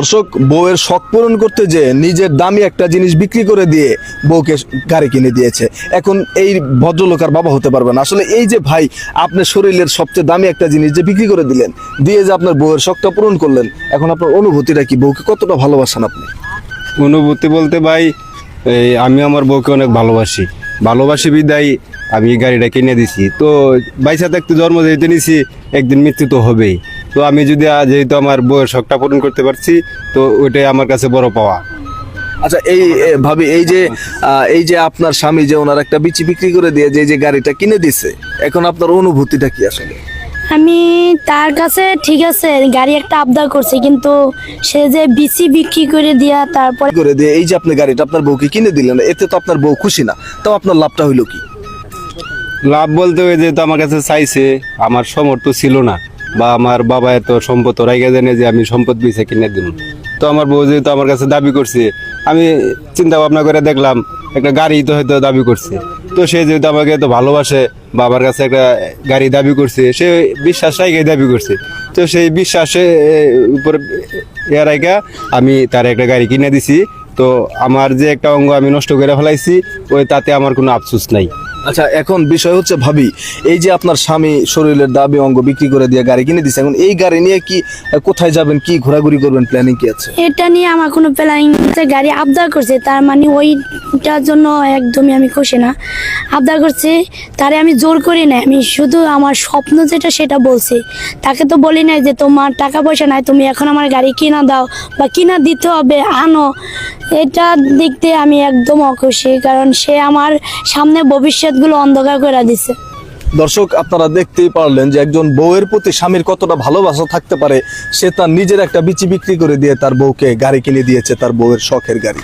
দর্শক, বউয়ের শখ পূরণ করতে যে নিজের দামি একটা জিনিস বিক্রি করে দিয়ে বউকে গাড়ি কিনে দিয়েছে। এখন এই ভদ্রলোক আর বাবা হতে পারবে না। আসলে এই যে ভাই আপনার শরীরের সবচেয়ে দামি একটা জিনিস যে বিক্রি করে দিলেন, দিয়ে যে আপনার বউয়ের শখটা পূরণ করলেন, এখন আপনার অনুভূতিটা কি? বউকে কতটা ভালোবাসেন আপনি? অনুভূতি বলতে ভাই, এই আমি আমার বউকে অনেক ভালোবাসি। ভালোবাসি বিদায়, আমি গাড়িটা কিনে দিছি। তো বাইসা থাকতে জন্ম যেহেতু নিছি, একদিন মৃত্যু তো হবেই। তো আমি যদি আজ যেহেতু আমার বউয়ের শখটা পূরণ করতে পারছি তো ওইটাই আমার কাছে বড় পাওয়া। আচ্ছা এই ভাবি এই যে এই যে আপনার স্বামী যে ওনার একটা বিচি বিক্রি করে দিয়ে যে এই যে গাড়িটা কিনে দিছে এখন আপনার অনুভূতিটা কি আসলে? আমি তার কাছে ঠিক আছে গাড়ি একটা আবদার করছি কিন্তু সে যে বিসি বিক্রি করে দিয়া তারপর করে দিয়ে এই যে আপনি গাড়িটা আপনার বউকে কিনে দিলেন এতে তো আপনার বউ খুশি না তাও আপনার লাভটা হইল কি? লাভ বলতে ওই যেহেতু আমার কাছে চাইছে আমার সমর্থ ছিল না। বা আমার বাবা এত সম্পদ রাইগা জানে যে আমি সম্পদ বিছে কিনে দিব তো আমার বউ যেহেতু আমার কাছে দাবি করছে, আমি চিন্তা ভাবনা করে দেখলাম, একটা গাড়ি তো হয়তো দাবি করছে। তো সে যেহেতু আমাকে এত ভালোবাসে, বাবার কাছে একটা গাড়ি দাবি করছে, সে বিশ্বাস রাইগাই দাবি করছে। তো সেই বিশ্বাসে উপর এর আগে আমি তার একটা গাড়ি কিনে দিছি। তো আমার যে একটা অঙ্গ আমি নষ্ট করে ফেলাইছি, ওই তাতে আমার কোনো আফসোস নাই। আচ্ছা এখন বিষয় হচ্ছে ভাবি, এই যে আপনার স্বামী শরীরের দাবি অঙ্গ বিক্রি করে দিয়ে গাড়ি কিনে দিছে, এখন এই গাড়ি নিয়ে কি কোথায় যাবেন, কি ঘোরাঘুরি করবেন প্ল্যানিং কি আছে? এটা নিয়ে আমার কোনো প্ল্যানিং গাড়ি আবদার করছে, তার মানে ওইটার জন্য একদমই আমি খুশি না। আবদার করছে, তারে আমি জোর করি না আমি শুধু আমার স্বপ্ন যেটা, সেটা বলছি। তাকে তো বলি নাই যে তোমার টাকা পয়সা নাই, তুমি এখন আমার গাড়ি কিনা দাও বা কিনা দিতে হবে, আনো। এটা দেখতে আমি একদম অখুশি, কারণ সে আমার সামনে ভবিষ্যৎগুলো অন্ধকার করে দিছে। দর্শক, আপনারা দেখতেই পারলেন যে একজন বউয়ের প্রতি স্বামীর কতটা ভালোবাসা থাকতে পারে, সে তার নিজের একটা বিচি বিক্রি করে দিয়ে তার বউকে গাড়ি কিনে দিয়েছে, তার বউয়ের শখের গাড়ি।